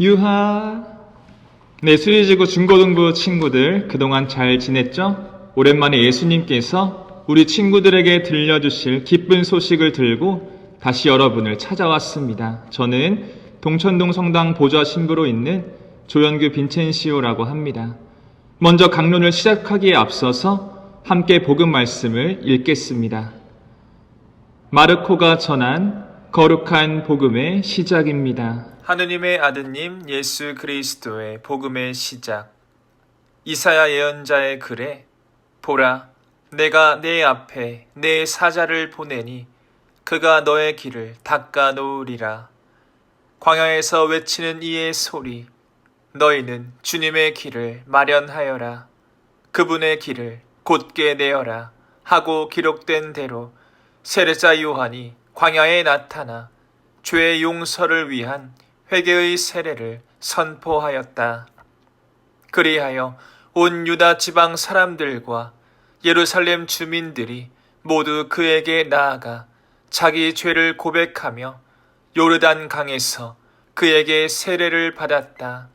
유하. 네, 수리지구 중고등부 친구들 그동안 잘 지냈죠? 오랜만에 예수님께서 우리 친구들에게 들려주실 기쁜 소식을 들고 다시 여러분을 찾아왔습니다. 저는 동천동 성당 보좌 신부로 있는 조현규 빈첸시오라고 합니다. 먼저 강론을 시작하기에 앞서서 함께 복음 말씀을 읽겠습니다. 마르코가 전한 거룩한 복음의 시작입니다. 하느님의 아드님 예수 그리스도의 복음의 시작. 이사야 예언자의 글에 보라 내가 내 앞에 내 사자를 보내니 그가 너의 길을 닦아 놓으리라. 광야에서 외치는 이의 소리 너희는 주님의 길을 마련하여라. 그분의 길을 곧게 내어라 하고 기록된 대로 세례자 요한이 광야에 나타나 죄의 용서를 위한 회개의 세례를 선포하였다. 그리하여 온 유다 지방 사람들과 예루살렘 주민들이 모두 그에게 나아가 자기 죄를 고백하며 요르단 강에서 그에게 세례를 받았다.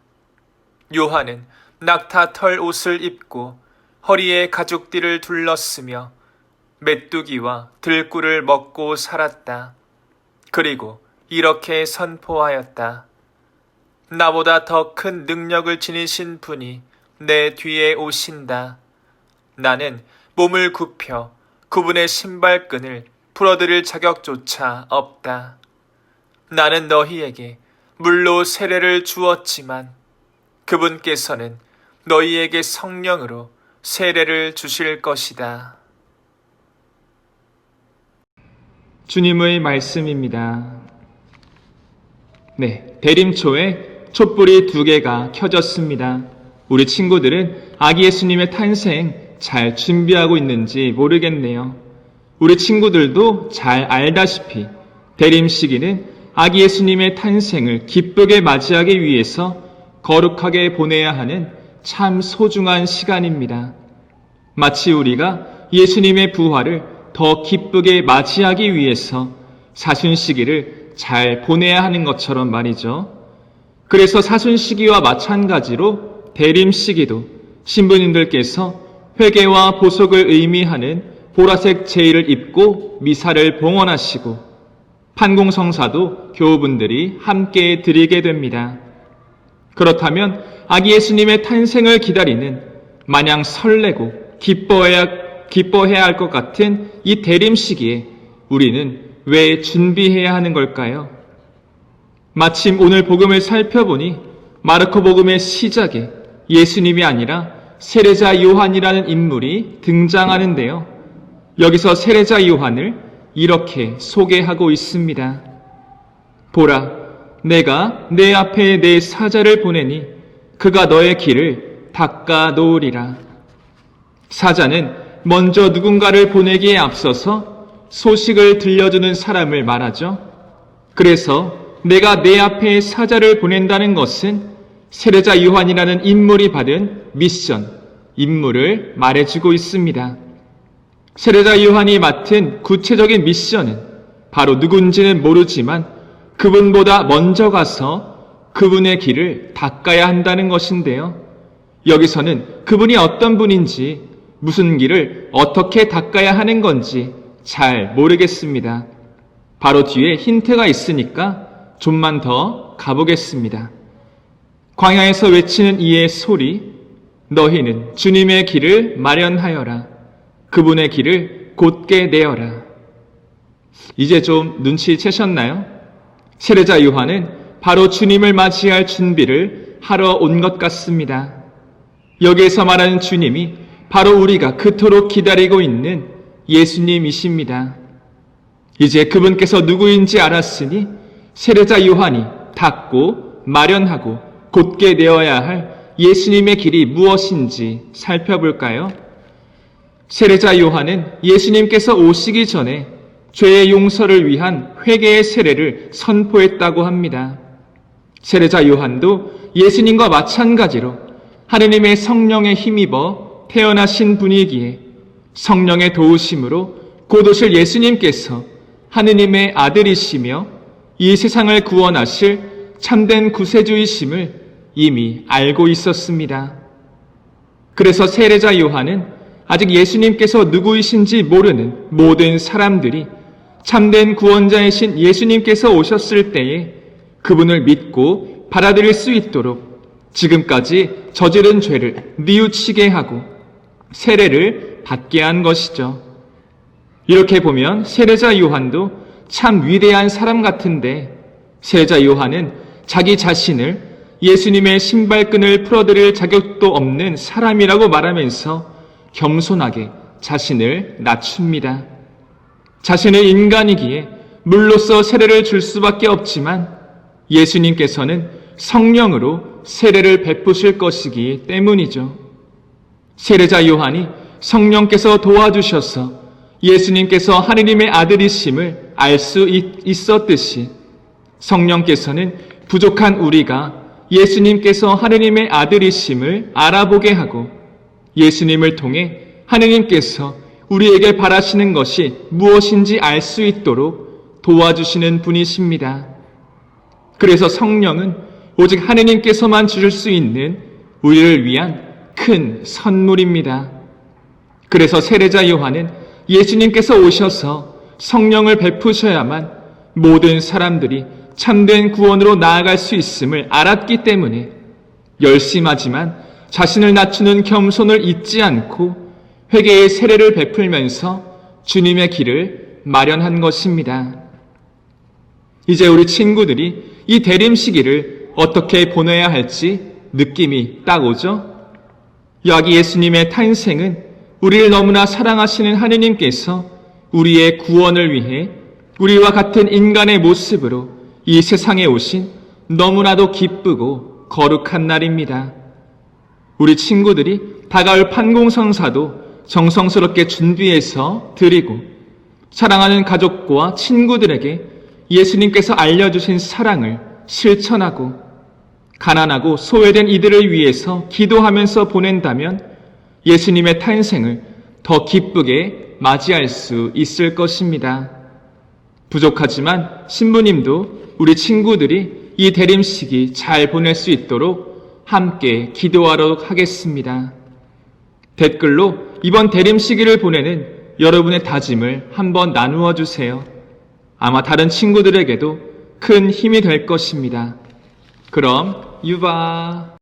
요한은 낙타 털 옷을 입고 허리에 가죽띠를 둘렀으며 메뚜기와 들꿀을 먹고 살았다. 그리고 이렇게 선포하였다. 나보다 더 큰 능력을 지니신 분이 내 뒤에 오신다. 나는 몸을 굽혀 그분의 신발끈을 풀어드릴 자격조차 없다. 나는 너희에게 물로 세례를 주었지만 그분께서는 너희에게 성령으로 세례를 주실 것이다. 주님의 말씀입니다. 네, 대림초에 촛불이 두 개가 켜졌습니다. 우리 친구들은 아기 예수님의 탄생 잘 준비하고 있는지 모르겠네요. 우리 친구들도 잘 알다시피 대림 시기는 아기 예수님의 탄생을 기쁘게 맞이하기 위해서 거룩하게 보내야 하는 참 소중한 시간입니다. 마치 우리가 예수님의 부활을 더 기쁘게 맞이하기 위해서 사순 시기를 잘 보내야 하는 것처럼 말이죠. 그래서 사순 시기와 마찬가지로 대림 시기도 신부님들께서 회개와 보속을 의미하는 보라색 제의를 입고 미사를 봉헌하시고 판공성사도 교우분들이 함께 드리게 됩니다. 그렇다면 아기 예수님의 탄생을 기다리는 마냥 설레고 기뻐해야, 기뻐해야 할 것 같은 이 대림 시기에 우리는 왜 준비해야 하는 걸까요? 마침 오늘 복음을 살펴보니 마르코 복음의 시작에 예수님이 아니라 세례자 요한이라는 인물이 등장하는데요. 여기서 세례자 요한을 이렇게 소개하고 있습니다. 보라, 내가 내 앞에 내 사자를 보내니 그가 너의 길을 닦아 놓으리라. 사자는 먼저 누군가를 보내기에 앞서서 소식을 들려주는 사람을 말하죠. 그래서 내가 내 앞에 사자를 보낸다는 것은 세례자 요한이라는 인물이 받은 미션, 임무를 말해주고 있습니다. 세례자 요한이 맡은 구체적인 미션은 바로 누군지는 모르지만 그분보다 먼저 가서 그분의 길을 닦아야 한다는 것인데요. 여기서는 그분이 어떤 분인지 무슨 길을 어떻게 닦아야 하는 건지 잘 모르겠습니다. 바로 뒤에 힌트가 있으니까 좀만 더 가보겠습니다. 광야에서 외치는 이의 소리, 너희는 주님의 길을 마련하여라. 그분의 길을 곧게 내어라. 이제 좀 눈치채셨나요? 세례자 요한은 바로 주님을 맞이할 준비를 하러 온 것 같습니다. 여기에서 말하는 주님이 바로 우리가 그토록 기다리고 있는 예수님이십니다. 이제 그분께서 누구인지 알았으니 세례자 요한이 닦고 마련하고 곧게 되어야 할 예수님의 길이 무엇인지 살펴볼까요? 세례자 요한은 예수님께서 오시기 전에 죄의 용서를 위한 회개의 세례를 선포했다고 합니다. 세례자 요한도 예수님과 마찬가지로 하느님의 성령에 힘입어 태어나신 분이기에 성령의 도우심으로 곧 오실 예수님께서 하느님의 아들이시며 이 세상을 구원하실 참된 구세주이심을 이미 알고 있었습니다. 그래서 세례자 요한은 아직 예수님께서 누구이신지 모르는 모든 사람들이 참된 구원자이신 예수님께서 오셨을 때에 그분을 믿고 받아들일 수 있도록 지금까지 저지른 죄를 뉘우치게 하고 세례를 받게 한 것이죠. 이렇게 보면 세례자 요한도 참 위대한 사람 같은데 세례자 요한은 자기 자신을 예수님의 신발끈을 풀어드릴 자격도 없는 사람이라고 말하면서 겸손하게 자신을 낮춥니다. 자신의 인간이기에 물로써 세례를 줄 수밖에 없지만 예수님께서는 성령으로 세례를 베푸실 것이기 때문이죠. 세례자 요한이 성령께서 도와주셔서 예수님께서 하느님의 아들이심을 알 수 있었듯이 성령께서는 부족한 우리가 예수님께서 하느님의 아들이심을 알아보게 하고 예수님을 통해 하느님께서 우리에게 바라시는 것이 무엇인지 알 수 있도록 도와주시는 분이십니다. 그래서 성령은 오직 하느님께서만 주실 수 있는 우리를 위한 큰 선물입니다. 그래서 세례자 요한은 예수님께서 오셔서 성령을 베푸셔야만 모든 사람들이 참된 구원으로 나아갈 수 있음을 알았기 때문에 열심하지만 자신을 낮추는 겸손을 잊지 않고 회개의 세례를 베풀면서 주님의 길을 마련한 것입니다. 이제 우리 친구들이 이 대림 시기를 어떻게 보내야 할지 느낌이 딱 오죠? 여기 예수님의 탄생은 우리를 너무나 사랑하시는 하느님께서 우리의 구원을 위해 우리와 같은 인간의 모습으로 이 세상에 오신 너무나도 기쁘고 거룩한 날입니다. 우리 친구들이 다가올 판공성사도 정성스럽게 준비해서 드리고 사랑하는 가족과 친구들에게 예수님께서 알려주신 사랑을 실천하고 가난하고 소외된 이들을 위해서 기도하면서 보낸다면 예수님의 탄생을 더 기쁘게 맞이할 수 있을 것입니다. 부족하지만 신부님도 우리 친구들이 이 대림식이 잘 보낼 수 있도록 함께 기도하도록 하겠습니다. 댓글로 이번 대림시기를 보내는 여러분의 다짐을 한번 나누어 주세요. 아마 다른 친구들에게도 큰 힘이 될 것입니다. 그럼 유바.